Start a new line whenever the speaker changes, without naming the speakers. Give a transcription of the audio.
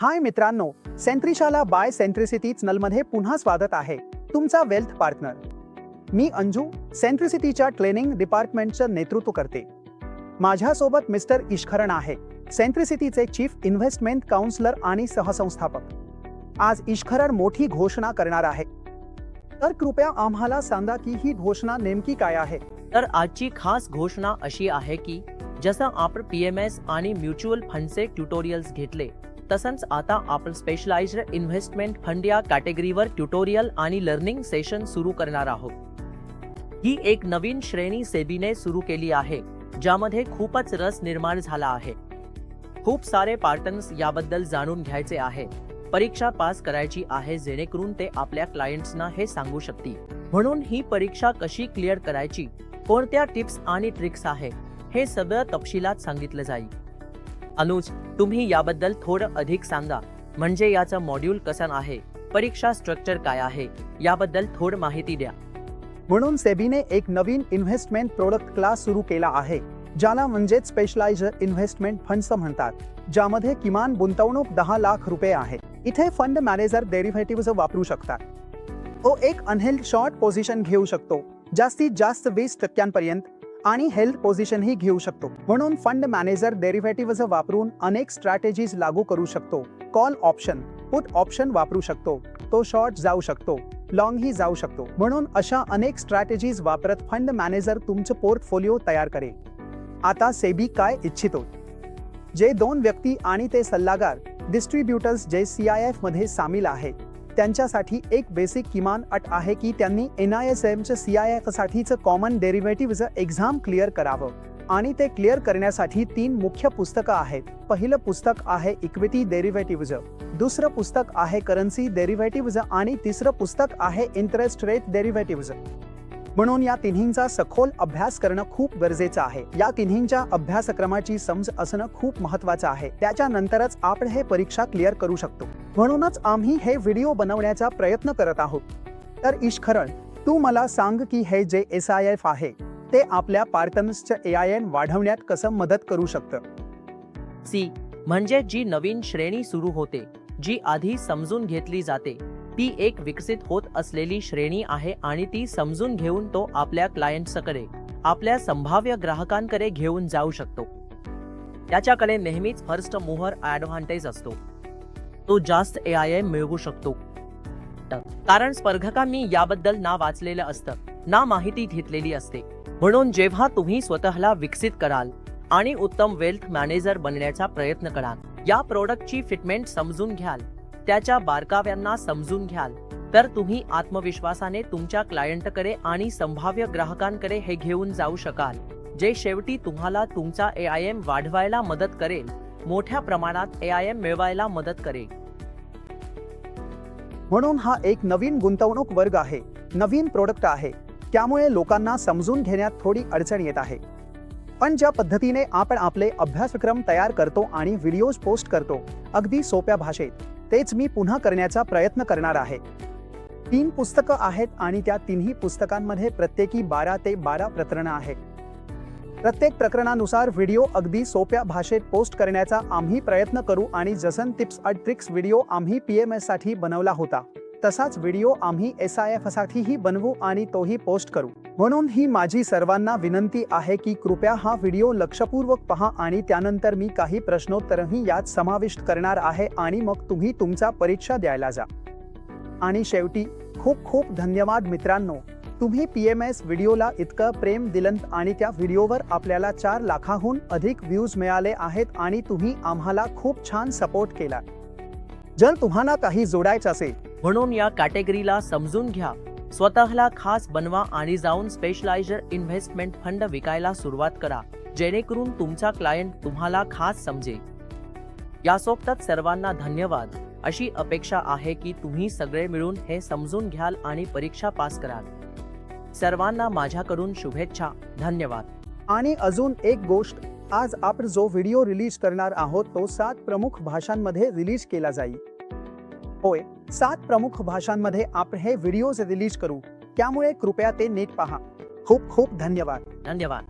हाय मित्रांनो सेंट्रिशाला bye centricity चॅनलमध्ये पुन्हा स्वागत आहे तुमचा वेल्थ पार्टनर. मी अंजू सेंट्रिसिटीच्या ट्रेनिंग डिपार्टमेंटचं नेतृत्व करते. माझ्यासोबत मिस्टर इश्खरण आहे सेंट्रिसिटीचे चीफ इन्व्हेस्टमेंट काउन्सिलर आणि सहसंस्थापक. आज ईश्खरण मोठी घोषणा करणार आहे. तर कृपया आम्हाला सांगा की ही घोषणा नेमकी काय आहे?
तर आजची खास घोषणा अशी आहे की जसं आपण पी एम एस आणि म्युच्युअल फंडचे ट्युटोरियल्स घेतले तसंच आता आपण स्पेशलाइज्ड इन्व्हेस्टमेंट फंड या कॅटेगरीवर ट्युटोरियल आणि लर्निंग सेशन सुरू करणार आहोत. ही एक नवीन श्रेणी सेबीने सुरू केली आहे ज्यामध्ये खूपच रस निर्माण झाला आहे. खूप सारे पार्टनर्स याबद्दल जाणून घ्यायचे आहे. परीक्षा पास करायची आहे जेणेकरून ते आपल्या क्लायंट्सना हे सांगू शकतील. म्हणून ही परीक्षा कशी क्लिअर करायची कोणत्या टिप्स आणि ट्रिक्स आहे हे सगळं तपशिलात सांगितलं जाईल. अनुज तुम्ही याबद्दल थोडं अधिक सांगा. म्हणजे याचं मॉड्यूल कसं आहे? परीक्षा स्ट्रक्चर काय आहे? याबद्दल थोडं माहिती द्या.
म्हणून सेबीने एक नवीन इन्व्हेस्टमेंट प्रोडक्ट क्लास सुरू केला आहे ज्याला म्हणजेच स्पेशलाइज इन्व्हेस्टमेंट फंड्स म्हणतात ज्यामध्ये किमान गुंतवणूक दहा लाख रुपये आहे. इथे फंड मॅनेजर डेरिव्हेटिव्ह वापरू शकतात. तो एक अनहेल्ड शॉर्ट पोझिशन घेऊ शकतो जास्तीत जास्त वीस टक्क्यांपर्यंत. आणि हेल्थ पोझिशनही घेऊ शकतो. म्हणून फंड मॅनेजर डेरिव्हेटिव्ह वापरून अनेक स्ट्रॅटेजीज लागू करू शकतो. कॉल ऑप्शन पुट ऑप्शन वापरू शकतो. तो शॉर्ट जाऊ शकतो. लॉंग ही जाऊ शकतो. म्हणून अशा अनेक स्ट्रॅटेजीज वापरत फंड मॅनेजर तुमचं पोर्टफोलिओ तयार करेल. आता सेबी काय इच्छितो? जे दोन व्यक्ती आणि ते सल्लागार डिस्ट्रीब्युटर्स जे सी आय एफमध्ये सामील आहेत. त्यांच्यासाठी एक बेसिक किमान अट आहे की त्यांनी एन आय एस एमचं सी आय एफ साठीचं कॉमन डेरिव्हेटिव्हचं एक्झाम क्लिअर करावं. आणि ते क्लिअर करण्यासाठी तीन मुख्य पुस्तकं आहेत. पहिलं पुस्तक आहे इक्विटी डेरिव्हेटिव्हज दुसरं पुस्तक आहे करन्सी डेरिव्हेटिव्हज आणि तिसरं पुस्तक आहे इंटरेस्ट रेट डेरिव्हेटिव्हज म्हणून या तिन्हींचा सखोल अभ्यास करणं खूप गरजेचं आहे. या तिन्हींच्या अभ्यासक्रमाची समज असणं खूप महत्वाचं आहे. त्याच्यानंतरच आपण हे परीक्षा क्लिअर करू शकतो. म्हणूनच आम्ही हे व्हिडिओ बनवण्याचा प्रयत्न करत आहोत. तर इश्खरण तू मला सांग की हे जे एस आय एफ आहे ते आपल्या पार्टनर्सच्या ए आय एन वाढवण्यात कसं मदत करू शकतं?
सी म्हणजे जी नवीन श्रेणी सुरू होते जी आधी समजून घेतली जाते ती एक विकसित होत असलेली श्रेणी आहे आणि ती समजून घेऊन तो आपल्या क्लायंट्सकडे आपल्या संभाव्य ग्राहकांकडे घेऊन जाऊ शकतो. त्याच्याकडे नेहमीच फर्स्ट मोहर ॲडव्हान्टेज असतो. तो जास्त ए आय मिळवू शकतो. कारण स्पर्धकांनी याबद्दल ना वाचलेलं असतं ना माहिती घेतलेली असते. म्हणून जेव्हा तुम्ही स्वतःला विकसित कराल आणि उत्तम वेल्थ मॅनेजर बनण्याचा प्रयत्न कराल या प्रोडक्टची फिटमेंट समजून घ्याल त्याच्या बारकाव्यांना समजून घ्याल. तर तुम्ही आत्मविश्वासाने तुमच्या क्लायंटकडे आणि संभाव्य ग्राहकांकडे हे घेऊन जाऊ शकाल जे शेवटी तुम्हाला तुमचा ए आय एम वाढवायला मदत करेल मोठ्या प्रमाणात ए आय एम मिळवायला मदत करेल.
म्हणून हा एक नवीन गुंतवणूक वर्ग आहे नवीन प्रोडक्ट आहे त्यामुळे लोकांना समजून घेण्यात थोडी अडचण येत आहे. पण ज्या पद्धतीने आपण आपले अभ्यासक्रम तयार करतो आणि व्हिडिओज पोस्ट करतो अगदी सोप्या भाषेत तेच मी पुन्हा करण्याचा प्रयत्न करणार आहे. तीन पुस्तकं आहेत आणि त्या तिन्ही पुस्तकांमध्ये प्रत्येकी बारा ते बारा प्रकरणं आहेत. प्रत्येक प्रकरणानुसार व्हिडिओ अगदी सोप्या भाषेत पोस्ट करण्याचा आम्ही प्रयत्न करू आणि जसन टिप्स अँड ट्रिक्स व्हिडिओ आम्ही पी एम एससाठी बनवला होता तसाच व्हिडिओ आम्ही एस आय एफसाठीही बनवू आणि तोही पोस्ट करू. म्हणून ही माझी सर्वांना विनंती आहे की कृपया हा व्हिडिओ लक्षपूर्वक पहा आणि त्यानंतर मी काही प्रश्नोत्तरही यात समाविष्ट करणार आहे आणि मग तुम्ही तुमचा परीक्षा द्यायला जा. आणि शेवटी खूप खूप धन्यवाद मित्रांनो. तुम्ही पी एम एस व्हिडिओला इतकं प्रेम दिलंत आणि त्या व्हिडिओवर आपल्याला चार लाखाहून अधिक व्ह्यूज मिळाले आहेत आणि तुम्ही आम्हाला खूप छान सपोर्ट केला. जर तुम्हाला काही जोडायचं असेल
म्हणून या कॅटेगरीला समजून घ्या. स्वतःला खास बनवा आणि जाऊन स्पेशलायझर इन्व्हेस्टमेंट फंड विकायला सुरुवात करा जेणेकरून तुमचा क्लायंट तुम्हाला खास समजेल यासोबतच सर्वांना धन्यवाद. अशी अपेक्षा आहे की तुम्ही सगळे मिळून हे समजून घ्याल आणि परीक्षा पास कराल. सर्वांना माझ्याकडून शुभेच्छा. धन्यवाद.
आणि अजून एक गोष्ट आज आपण जो व्हिडिओ रिलीज करणार आहोत तो सात प्रमुख भाषांमध्ये रिलीज केला जाईल. होय सात प्रमुख भाषांमध्ये आपण हे व्हिडिओज रिलीज करू. त्यामुळे कृपया ते नीट पहा. खूप खूप धन्यवाद.
धन्यवाद.